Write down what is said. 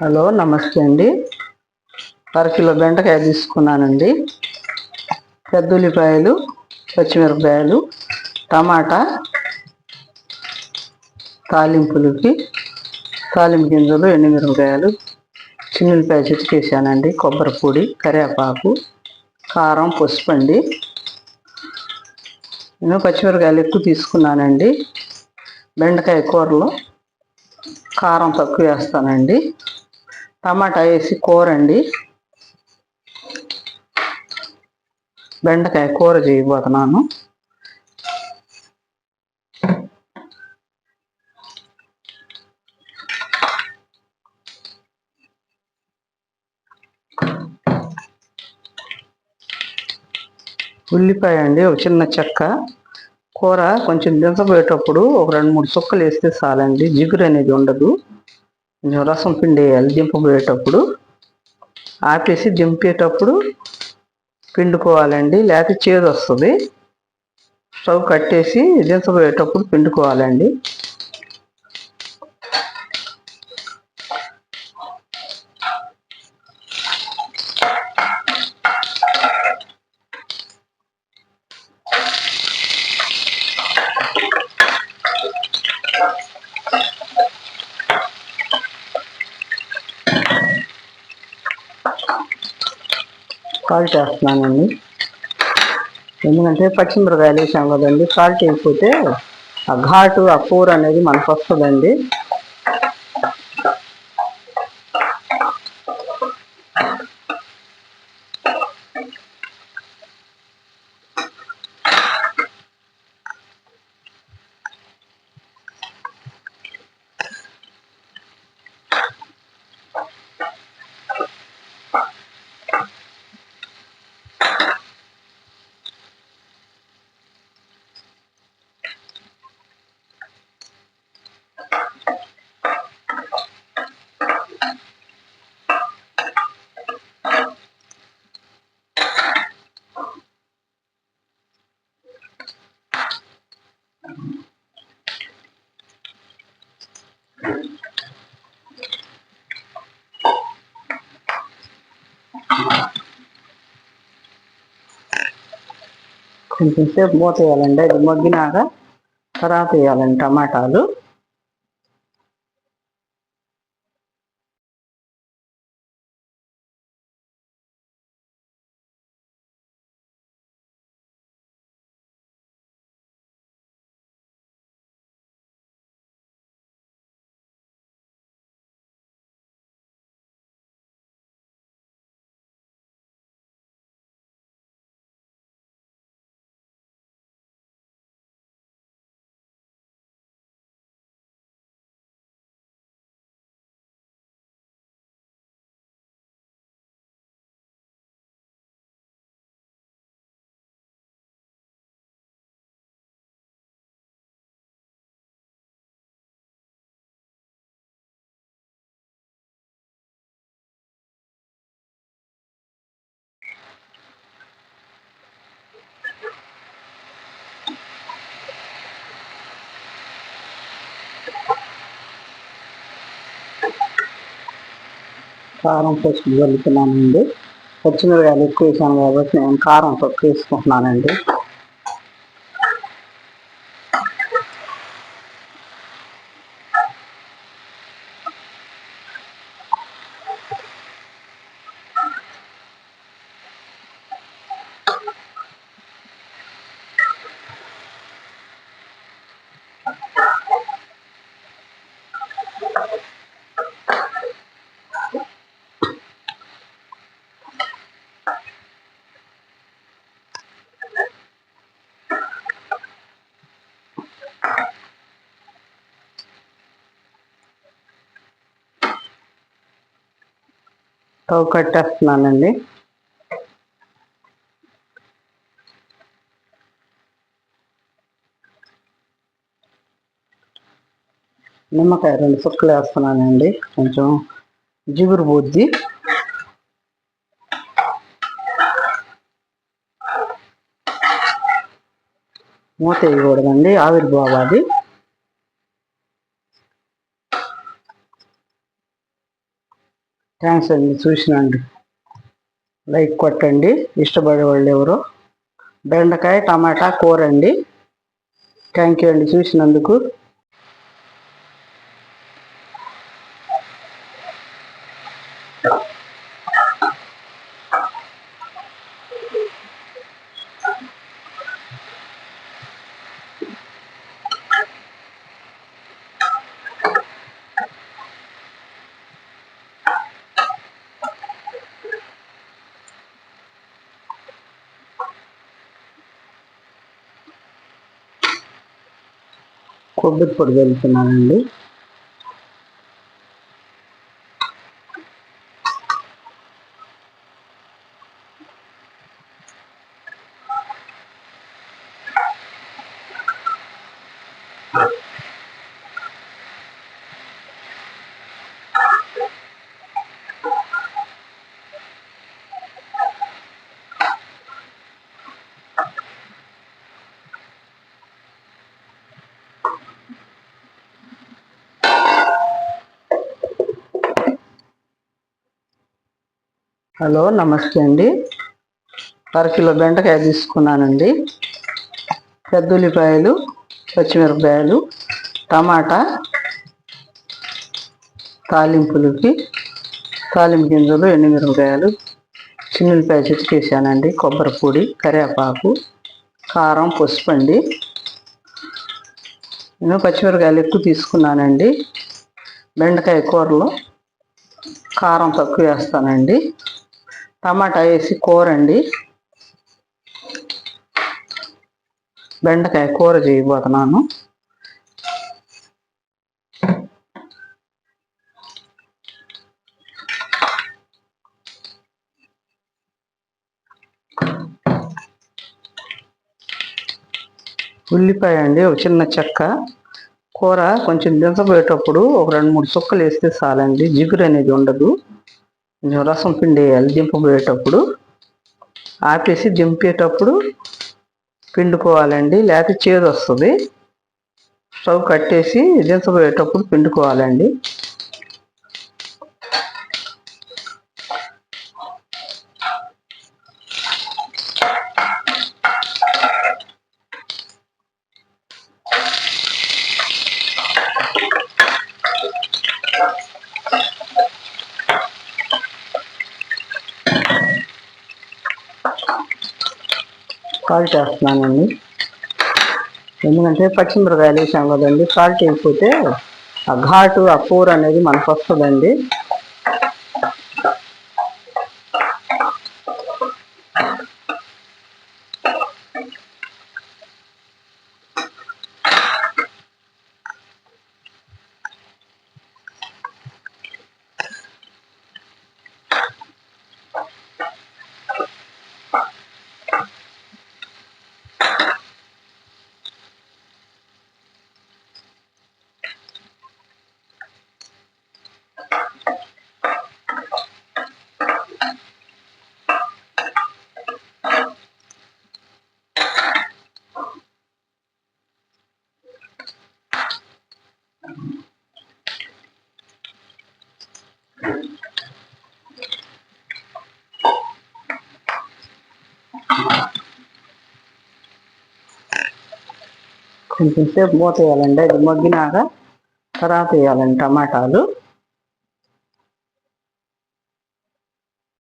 Hello నమస్తే అండి. అరకిలో బెండకాయ తీసుకున్నానండి. పెద్ద ఉల్లిపాయలు పచ్చిమిరపకాయలు టమాటా తాలింపులకి తాలింపు గింజలు ఎండుమిరపకాయలు చిన్నులపాయ చేశానండి. కొబ్బరి పొడి కరివేపాకు కారం పసుపు అండి. నేను పచ్చిమిరపకాయలు ఎక్కువ తీసుకున్నానండి. బెండకాయ కూరలో కారం తక్కువ వేస్తానండి. టమాటా వేసి కూర అండి బెండకాయ కూర చేయబోతున్నాను. ఉల్లిపాయ అండి ఒక చిన్న చెక్క. కూర కొంచెం దించబోయేటప్పుడు ఒక రెండు మూడు చుక్కలు వేస్తే చాలండి జిగురు అనేది ఉండదు. రసం పిండి వేయాలి. దింపబోయేటప్పుడు ఆపేసి దింపేటప్పుడు పిండుకోవాలండి. లేకపోతే చేదు వస్తుంది. స్టవ్ కట్టేసి దించబోయేటప్పుడు పిండుకోవాలండి. సాల్ట్ వేస్తున్నానండి ఎందుకంటే పచ్చిమిరకాయలు వేసాం కదండి సాల్ట్ వేయకపోతే ఆ ఘాటు ఆ కూర అనేది మనకు వస్తుందండి. కొంచెం సేపు మూత వేయాలండి. అది మగ్గినాక తర్వాత వేయాలండి టమాటాలు. కారం పసుపు చల్లుతున్నానండి పచ్చిమిరకాయలు ఎక్కువ వేసాను కాబట్టి నేను కారం తక్కువ వేసుకుంటున్నానండి స్టవ్ కట్టేస్తున్నానండి. నిమ్మకాయ రెండు చుక్కలు వేస్తున్నానండి. కొంచెం జిగురు బుద్ధి మూత వేయకూడదండి. ఆవిరి థ్యాంక్స్ అండి చూసినండి లైక్ కొట్టండి ఇష్టపడే వాళ్ళు ఎవరో. బెండకాయ టమాటా కూర అండి. థ్యాంక్ యూ అండి చూసినందుకు. కొబ్బరి పొడి వెళ్తున్నానండి హలో నమస్తే అండి. అరకిలో బెండకాయ తీసుకున్నానండి. పెద్ద ఉల్లిపాయలు పచ్చిమిరపకాయలు టమాటా తాలింపులకి తాలింపు గింజలు ఎండుమిరపకాయలు చిన్నులపాయ చితికేసానండి కొబ్బరి పొడి కరివేపాకు కారం పసుపు అండి. నేను పచ్చిమిరపకాయలు ఎక్కువ తీసుకున్నానండి. బెండకాయ కూరలో కారం తక్కువ వేస్తానండి. టమాటా వేసి కూర అండి బెండకాయ కూర చేయబోతున్నాను. ఉల్లిపాయ అండి ఒక చిన్న చెక్క. కూర కొంచెం దించబోయేటప్పుడు ఒక రెండు మూడు చుక్కలు వేస్తే చాలండి జిగురు అనేది ఉండదు. రసం పిండి వేయాలి దింపబోయేటప్పుడు ఆపేసి దింపేటప్పుడు పిండుకోవాలండి. లేకపోతే చేదు వస్తుంది స్టవ్ కట్టేసి దించబోయేటప్పుడు పిండుకోవాలండి. సాల్ట్ వేస్తున్నానండి ఎందుకంటే పచ్చిమిరకాయలు వేసాం కదండి సాల్ట్ వేయకపోతే ఆ ఘాటు ఆ కూర అనేది మనకు వస్తుందండి. కొంచెం సేపు మూత వేయాలండి. అది మగ్గినాక తర్వాత వేయాలండి టమాటాలు.